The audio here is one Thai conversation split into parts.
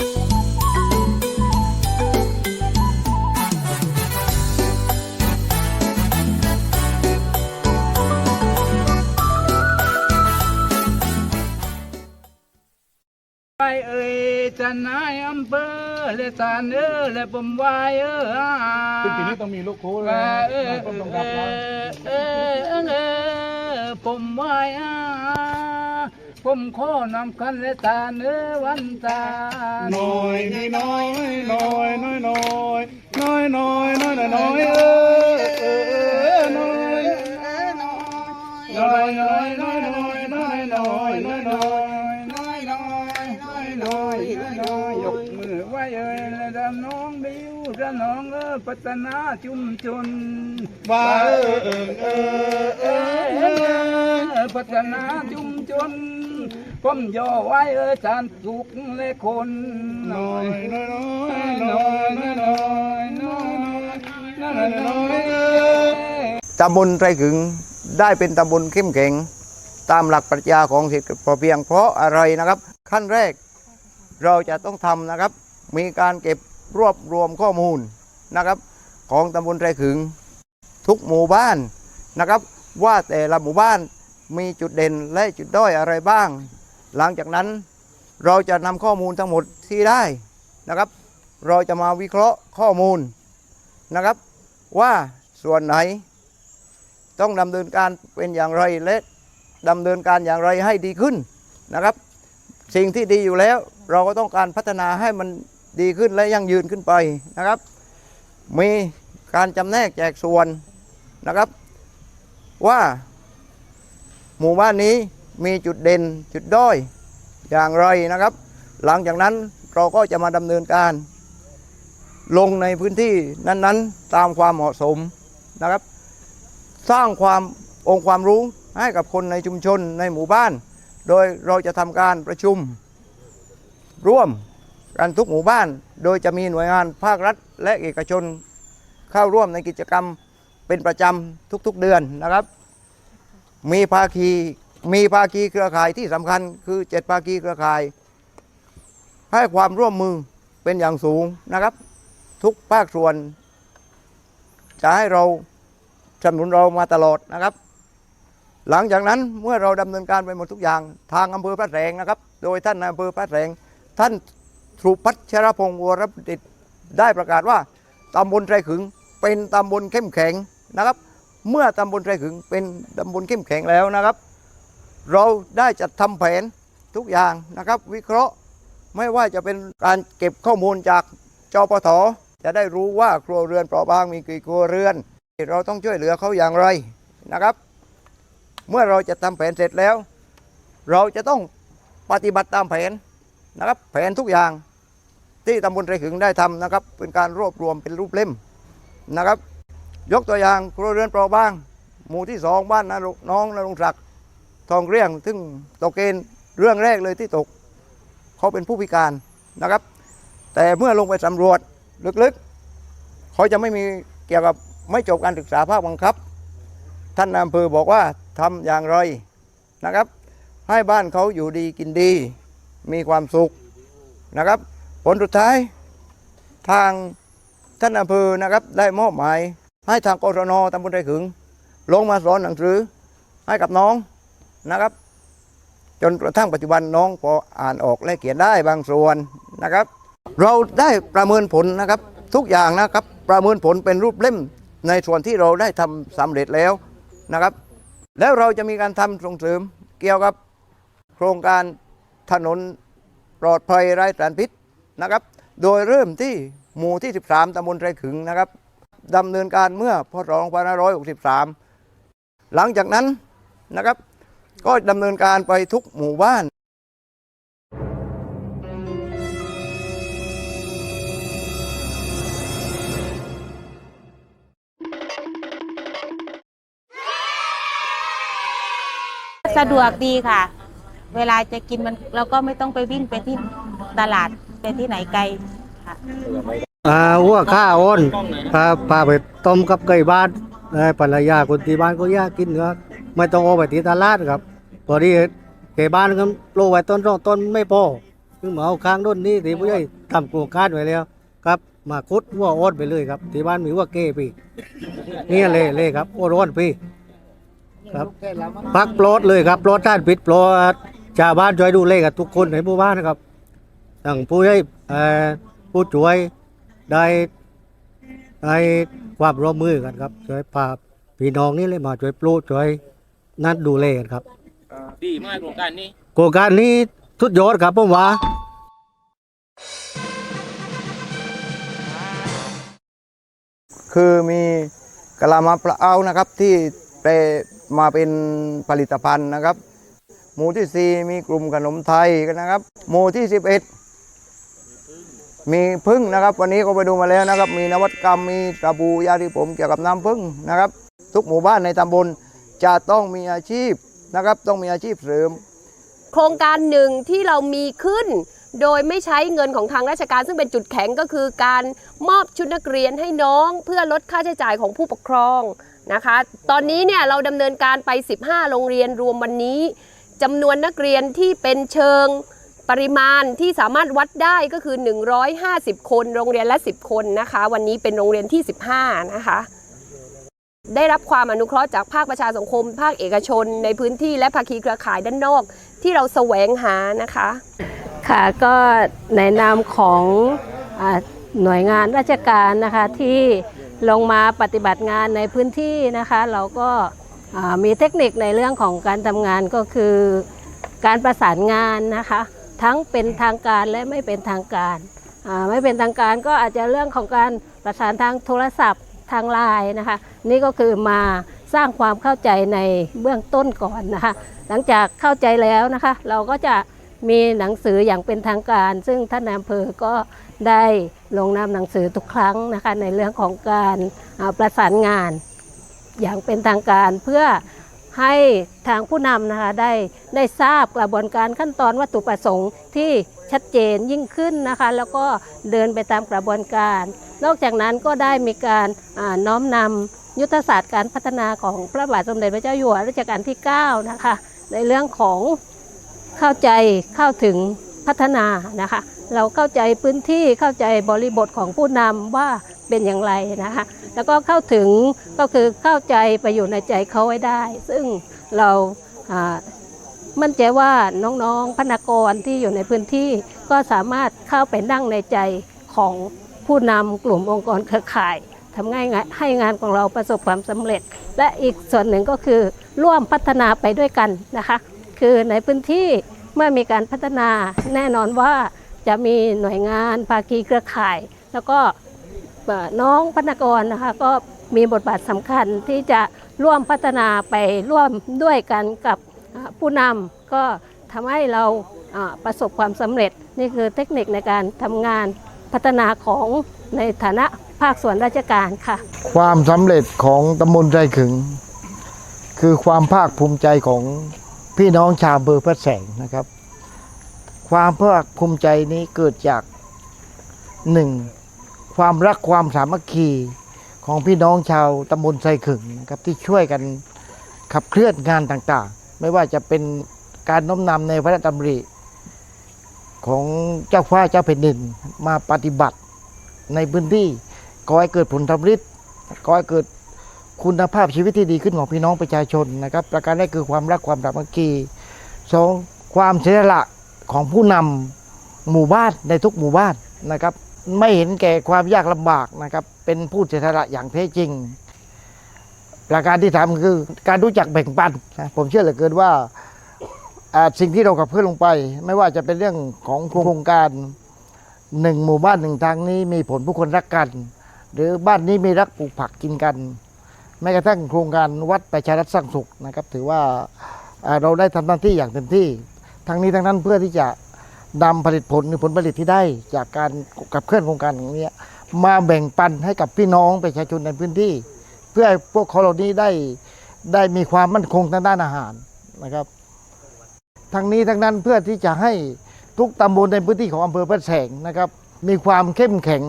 ไปเอ่ยจะนายอำเภอและสานเออและผมวายเอออ่าซึ่งทีนี้ต้องมีลูกครูเลเอยอเออต้องต้องเอรับนะอเออเออเออผมวายอ่า ผมขอนำคันและสานเออวันตาน้อยนี่น้อยน้อยน้อยน้อยน้อยน้อยน้อยน้อยน้อยเออเออเออน้อยน้อยน้อยน้อยน้อยน้อยน้อยน้อยน้อยน้อยน้อยน้อยน้อยน้อยยกมือไหว้เอ่ยและดำน้องดิวระน้องเออพัฒนาชุมชนว่าเออเออเออเออเออพัฒนาชุมชน ผมย่อไว้เออจานสุขและคนน้อยน้อยน้อยน้อยน้อยน้อยน้อยน้อยตำบลไตรขึงได้เป็นตำบลเข้มแข็ง ตามหลักปรัชญาของเศรษฐกิจพอเพียงเพราะอะไรนะครับ ขั้นแรกเราจะต้องทำนะครับ มีการเก็บรวบรวมข้อมูลนะครับ ของตำบลไตรขึง ทุกหมู่บ้านนะครับ ว่าแต่ละหมู่บ้านมีจุดเด่นและจุดด้อยอะไรบ้าง หลังจากนั้นเราจะนำข้อมูลทั้งหมดที่ได้นะครับ เราจะมาวิเคราะห์ข้อมูลนะครับ ว่าส่วนไหน ต้องดำเนินการเป็นอย่างไรและดำเนินการอย่างไรให้ดีขึ้นนะครับ สิ่งที่ดีอยู่แล้ว เราก็ต้องการพัฒนาให้มันดีขึ้นและยั่งยืนขึ้นไปนะครับ มีการจำแนกแจกส่วนนะครับ ว่าหมู่บ้านนี้ มีจุดเด่นจุดด้อยอย่างไรนะครับ หลังจากนั้นเราก็จะมาดำเนินการ ลงในพื้นที่นั้นๆ ตามความเหมาะสมนะครับ สร้างความองค์ความรู้ให้กับคนในชุมชนในหมู่บ้าน โดยเราจะทำการประชุม ร่วมกันทุกหมู่บ้าน โดยจะมีหน่วยงานภาครัฐ และเอกชน เข้าร่วมในกิจกรรมเป็นประจำทุกๆเดือนนะครับ มีภาคี มีภาคีเครือข่ายที่สำคัญคือเจ็ดภาคีเครือข่าย ให้ความร่วมมือเป็นอย่างสูงนะครับ ทุกภาคส่วน จะให้เราสนับสนุนเรามาตลอดนะครับ หลังจากนั้นเมื่อเราดำเนินการไปหมดทุกอย่าง ทางอำเภอพระแสงนะครับ โดยท่านอำเภอพระแสงท่านสุพัชรพงศ์วรประดิษฐ์ได้ประกาศว่าตำบลไตรขึงเป็นตำบลเข้มแข็งนะครับ เมื่อตำบลไตรขึงเป็นตำบลเข้มแข็งแล้วนะครับ เราได้จัดทำแผนทุกอย่างนะครับ วิเคราะห์ไม่ว่าจะเป็นการเก็บข้อมูลจากจปทจะได้รู้ว่าครัวเรือนเปราะบางมีกี่ครัวเรือน เราต้องช่วยเหลือเขาอย่างไรนะครับ เมื่อเราจะทำแผนเสร็จแล้ว เราจะต้องปฏิบัติตามแผนนะครับ แผนทุกอย่างที่ตำบลไรขึงได้ทำนะครับ เป็นการรวบรวมเป็นรูปเล่มนะครับ ยกตัวอย่างครัวเรือนเปราะบาง หมู่ที่สองบ้านนรุน้องนรงศักดิ์ ทองเรียงซึ่งตกเกณฑ์เรื่องแรกเลยที่ตก เขาเป็นผู้พิการนะครับ แต่เมื่อลงไปสำรวจลึกๆ เขาจะไม่มีเกี่ยวกับไม่จบการศึกษาภาคบังคับ ท่านนายอำเภอบอกว่าทำอย่างไรนะครับ ให้บ้านเขาอยู่ดีกินดี มีความสุขนะครับ ผลสุดท้ายทางท่านอำเภอนะครับได้มอบหมายให้ทางกศนตำบลไร่ขึง ลงมาสอนหนังสือให้กับน้อง นะครับ จนกระทั่งปัจจุบันน้องพออ่านออกและเขียนได้บางส่วนนะครับ เราได้ประเมินผลนะครับ ทุกอย่างนะครับ ประเมินผลเป็นรูปเล่มในส่วนที่เราได้ทำสำเร็จแล้วนะครับ แล้วเราจะมีการทำส่งเสริมเกี่ยวกับโครงการถนนปลอดภัยไร้สารพิษนะครับ โดยเริ่มที่หมู่ที่ 13ตำบลไรขึงนะครับดำเนินการเมื่อพศ2563 หลังจากนั้นนะครับ ก็ดำเนินการไปทุกหมู่บ้านสะดวกดีค่ะ เวลาจะกินมันเราก็ไม่ต้องไปวิ่งไปที่ตลาดไปที่ไหนไกลค่ะอ่าหัวข้าวอ้นพาพาไปต้มกับไก่บ้านให้ภรรยาคนที่บ้านก็อยากกินเนื้อไม่ต้องเอาไปที่ตลาดครับ พอดีไก่บ้านก็ปลูกไว้ต้นสองต้นไม่พอซึ่งมาเอาค้างด้นนี้ที่ผู้ใหญ่ทำโครงการไว้แล้ว ครับ มาคุดวัวอ้อนไปเลยครับที่บ้านมีวัวเก้ปีนี่เลยเลยครับอ้อนอ้อนปีครับพักปลอดเลยครับปลอดท่านปิดปลอดชาวบ้านช่วยดูเลกับทุกคนในหมู่บ้านนะครับทั้งผู้ใหญ่เอ่อผู้ช่วยได้ได้ความร่วมมือกันครับช่วยพาพี่น้องนี่เลยมาช่วยปลูกช่วยนัดดูแลกันครับ ดีมากโครงการนี้โครงการนี้ทุดยอดครับผมว่าคือมีกะลามะพร้าวนะครับที่แปลมาเป็นผลิตภัณฑ์นะครับ หมู่ที่ 4 มีกลุ่มขนมไทยกันนะครับ หมู่ที่ 11 มีพึ่งนะครับ วันนี้ก็ไปดูมาแล้วนะครับ มีนวัตกรรมมีตะบูยาที่ผมเกี่ยวกับน้ำพึ่งนะครับ ทุกหมู่บ้านในตำบลจะต้องมีอาชีพ นะครับต้องมีอาชีพเสริม โครงการหนึ่งที่เรามีขึ้น โดยไม่ใช้เงินของทางราชการ ซึ่งเป็นจุดแข็งก็คือการมอบชุดนักเรียนให้น้องเพื่อลดค่าใช้จ่ายของผู้ปกครองนะคะ ตอนนี้เนี่ยเราดำเนินการไป 15 โรงเรียนรวมวันนี้จำนวนนักเรียนที่เป็นเชิงปริมาณที่สามารถวัดได้ก็คือ 150 คน โรงเรียนละ 10 คนนะคะ วันนี้เป็นโรงเรียนที่ 15 นะคะ ได้รับความอนุเคราะห์จากภาคประชาสังคม ภาคเอกชน ในพื้นที่และภาคีเครือข่ายด้านนอก ที่เราแสวงหานะคะ ค่ะก็ในนามของอหน่วยงานราชการนะคะที่ลงมาปฏิบัติงานในพื้นที่นะคะ เราก็มีเทคนิคในเรื่องของการทำงานก็คือ การประสานงานนะคะ ทั้งเป็นทางการและไม่เป็นทางการ ไม่เป็นทางการก็อาจจะเรื่องของการประสานทางโทรศัพท์ ทางไลน์นะคะ นี่ก็คือมาสร้างความเข้าใจในเบื้องต้นก่อนนะคะ หลังจากเข้าใจแล้วนะคะ เราก็จะมีหนังสืออย่างเป็นทางการ ซึ่งท่านนายอำเภอก็ได้ลงนามหนังสือทุกครั้งนะคะในเรื่องของการประสานงาน อย่างเป็นทางการเพื่อให้ทางผู้นำนะคะได้ได้ทราบกระบวนการขั้นตอนวัตถุประสงค์ที่ชัดเจนยิ่งขึ้นนะคะ แล้วก็เดินไปตามกระบวนการ นอกจากนั้นก็ได้มีการน้อมนำยุทธศาสตร์การพัฒนาของพระบาทสมเด็จพระเจ้าอยู่หัวรัชกาลที่ 9 นะคะ ในเรื่องของเข้าใจเข้าถึงพัฒนานะคะ เราเข้าใจพื้นที่เข้าใจบริบทของผู้นำว่าเป็นอย่างไรนะคะ แล้วก็เข้าถึงก็คือเข้าใจไปอยู่ในใจเขาไว้ได้ ซึ่งเรามั่นใจว่าน้องๆพนักงที่อยู่ในพื้นที่ก็สามารถเข้าไปนั่งในใจของ ผู้นำกลุ่มองค์กรเครือข่ายทำง่ายให้งานของเราประสบความสำเร็จ และอีกส่วนหนึ่งก็คือร่วมพัฒนาไปด้วยกันนะคะ คือในพื้นที่เมื่อมีการพัฒนาแน่นอนว่าจะมีหน่วยงานภาคีเครือข่าย แล้วก็น้องพนักงานนะคะก็มีบทบาทสำคัญที่จะร่วมพัฒนาไปร่วมด้วยกันกับผู้นำก็ทำให้เราอ่าประสบความสำเร็จ นี่คือเทคนิคในการทำงาน พัฒนาของในฐานะภาคส่วนราชการค่ะ ความสำเร็จของตำบลใจขึง คือความภาคภูมิใจของพี่น้องชาวเบอร์พระแสงนะครับ ความภาคภูมิใจนี้เกิดจากหนึ่งความรักความสามัคคีของพี่น้องชาวตำบลไซขึงนะครับที่ช่วยกันขับเคลื่อนงานต่างๆ ไม่ว่าจะเป็นการน้อมนำในพระราชดำริ ของเจ้าฟ้าเจ้าแผ่นดินมาปฏิบัติในพื้นที่ก่อให้เกิดผลทำฤทธิ์ก่อให้เกิดคุณภาพชีวิตที่ดีขึ้นของพี่น้องประชาชนนะครับ ประการแรกคือความรักความสามัคคีสองความเสียสละของผู้นำหมู่บ้านในทุกหมู่บ้านนะครับ ไม่เห็นแก่ความยากลำบากนะครับ เป็นผู้เสียสละอย่างแท้จริง ประการที่สามคือการรู้จักแบ่งปันนะผมเชื่อเหลือเกินว่า สิ่งที่เรากับเพื่อนลงไป ไม่ว่าจะเป็นเรื่องของโครงการหนึ่งหมู่บ้านหนึ่งทางนี้มีผลผู้คนรักกัน หรือบ้านนี้มีรักปลูกผักกินกัน แม้กระทั่งโครงการวัดประชารัฐสร้างสุขนะครับ ถือว่าเราได้ทำหน้าที่อย่างเต็มที่ ทั้งนี้ทั้งนั้นเพื่อที่จะนำผลิตผลหรือผลผลิตที่ได้จากการกับเคลื่อนโครงการอย่างนี้มาแบ่งปันให้กับพี่น้องประชาชนในพื้นที่ เพื่อให้พวกเขาเหล่านี้ได้ได้มีความมั่นคงทางด้านอาหารนะครับ ทั้งนี้ทั้งนั้นเพื่อที่จะให้ทุกตำบลในพื้นที่ของอำเภอพระแสงนะครับ มีความเข้มแข็ง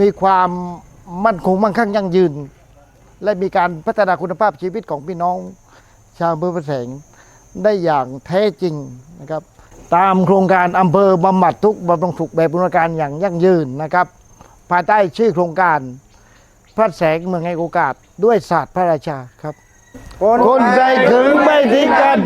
มีความมั่นคงมั่งคั่งยั่งยืน และมีการพัฒนาคุณภาพชีวิตของพี่น้อง ชาวอำเภอพระแสงได้อย่างแท้จริงนะครับ ตามโครงการอำเภอบำบัดทุกบำรุงสุขแบบบูรณาการอย่างยั่งยืนนะครับภายใต้ชื่อโครงการพระแสงเมืองให้โอกาสด้วยศาสตร์พระราชาครับ คนใจถึงไม่ทิ้งกัน